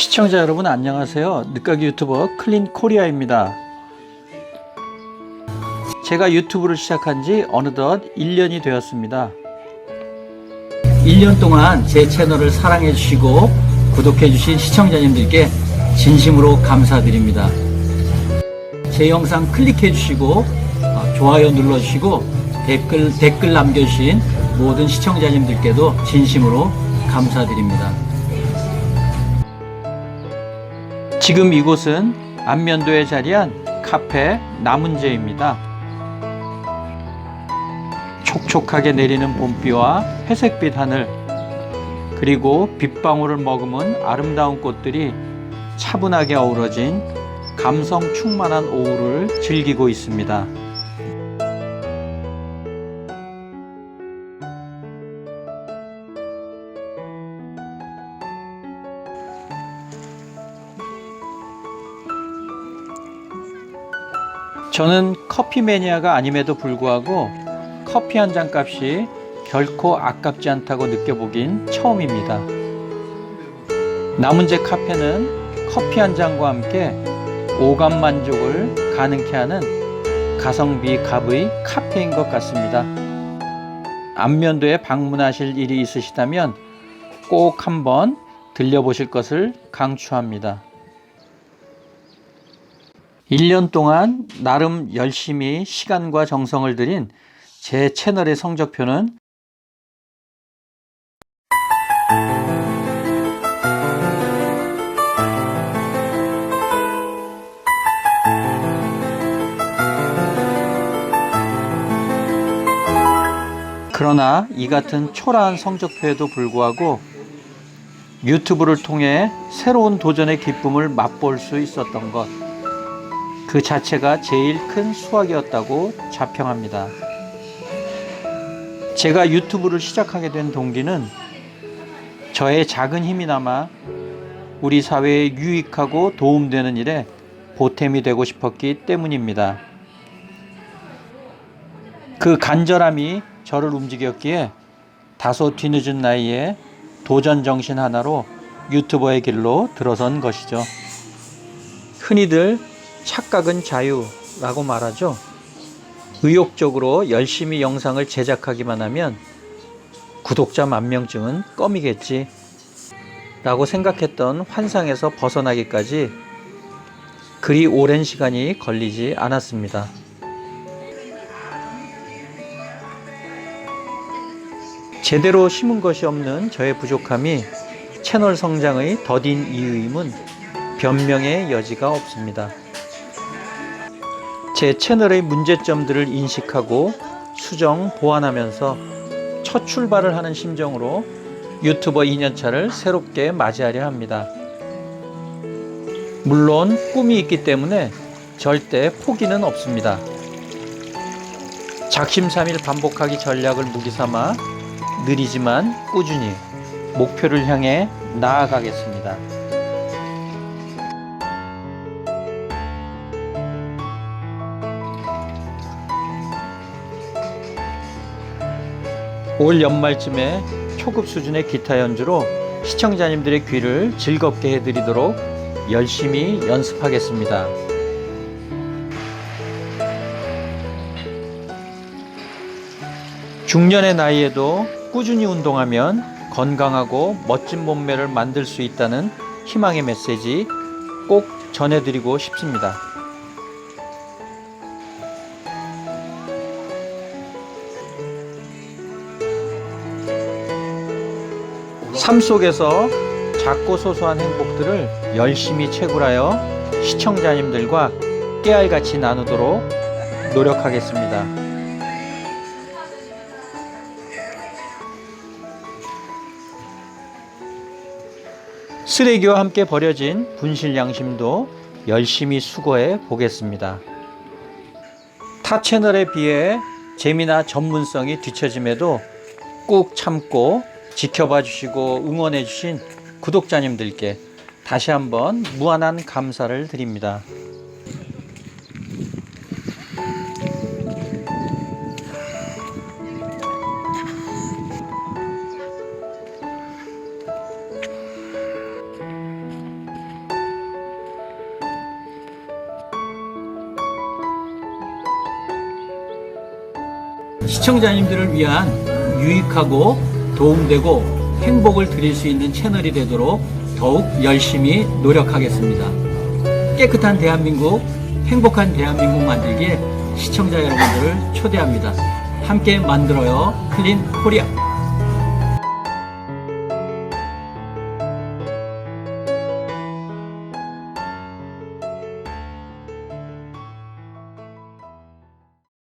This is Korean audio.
시청자 여러분 안녕하세요. 늦가기 유튜버 클린 코리아입니다. 제가 유튜브를 시작한 지 어느덧 1년이 되었습니다. 1년 동안 제 채널을 사랑해 주시고 구독해 주신 시청자님들께 진심으로 감사드립니다. 제 영상 클릭해 주시고 어, 좋아요 눌러 주시고 댓글 댓글 남겨 주신 모든 시청자님들께도 진심으로 감사드립니다. 지금 이곳은 안면도에 자리한 카페 남은재입니다. 촉촉하게 내리는 봄비와 회색빛 하늘, 그리고 빗방울을 머금은 아름다운 꽃들이 차분하게 어우러진 감성 충만한 오후를 즐기고 있습니다. 저는 커피 매니아가 아님에도 불구하고 커피 한 잔 값이 결코 아깝지 않다고 느껴보긴 처음입니다. 남은 제 카페는 커피 한 잔과 함께 오감 만족을 가능케 하는 가성비 갑의 카페인 것 같습니다. 안면도에 방문하실 일이 있으시다면 꼭 한번 들려보실 것을 강추합니다. 1년 동안 나름 열심히 시간과 정성을 들인 제 채널의 성적표는 그러나 이 같은 초라한 성적표에도 불구하고 유튜브를 통해 새로운 도전의 기쁨을 맛볼 수 있었던 것. 그 자체가 제일 큰 수확이었다고 자평합니다. 제가 유튜브를 시작하게 된 동기는 저의 작은 힘이나마 우리 사회에 유익하고 도움되는 일에 보탬이 되고 싶었기 때문입니다. 그 간절함이 저를 움직였기에 다소 뒤늦은 나이에 도전 정신 하나로 유튜버의 길로 들어선 것이죠. 흔히들 착각은 자유라고 말하죠. 의욕적으로 열심히 영상을 제작하기만 하면 구독자 만 명쯤은 껌이겠지. 라고 생각했던 환상에서 벗어나기까지 그리 오랜 시간이 걸리지 않았습니다. 제대로 심은 것이 없는 저의 부족함이 채널 성장의 더딘 이유임은 변명의 여지가 없습니다. 제 채널의 문제점들을 인식하고 수정, 보완하면서 첫 출발을 하는 심정으로 유튜버 2년차를 새롭게 맞이하려 합니다. 물론 꿈이 있기 때문에 절대 포기는 없습니다. 작심삼일 반복하기 전략을 무기 삼아 느리지만 꾸준히 목표를 향해 나아가겠습니다. 올 연말쯤에 초급 수준의 기타 연주로 시청자님들의 귀를 즐겁게 해드리도록 열심히 연습하겠습니다. 중년의 나이에도 꾸준히 운동하면 건강하고 멋진 몸매를 만들 수 있다는 희망의 메시지 꼭 전해드리고 싶습니다. 삶 속에서 작고 소소한 행복들을 열심히 채굴하여 시청자님들과 깨알같이 나누도록 노력하겠습니다. 쓰레기와 함께 버려진 분실 양심도 열심히 수거해 보겠습니다. 타 채널에 비해 재미나 전문성이 뒤처짐에도 꾹 참고 지켜봐 주시고 응원해 주신 구독자님들께 다시 한번 무한한 감사를 드립니다. 시청자님들을 위한 유익하고 도움되고 행복을 드릴 수 있는 채널이 되도록 더욱 열심히 노력하겠습니다. 깨끗한 대한민국, 행복한 대한민국 만들기에 시청자 여러분들을 초대합니다. 함께 만들어요. 클린 코리아.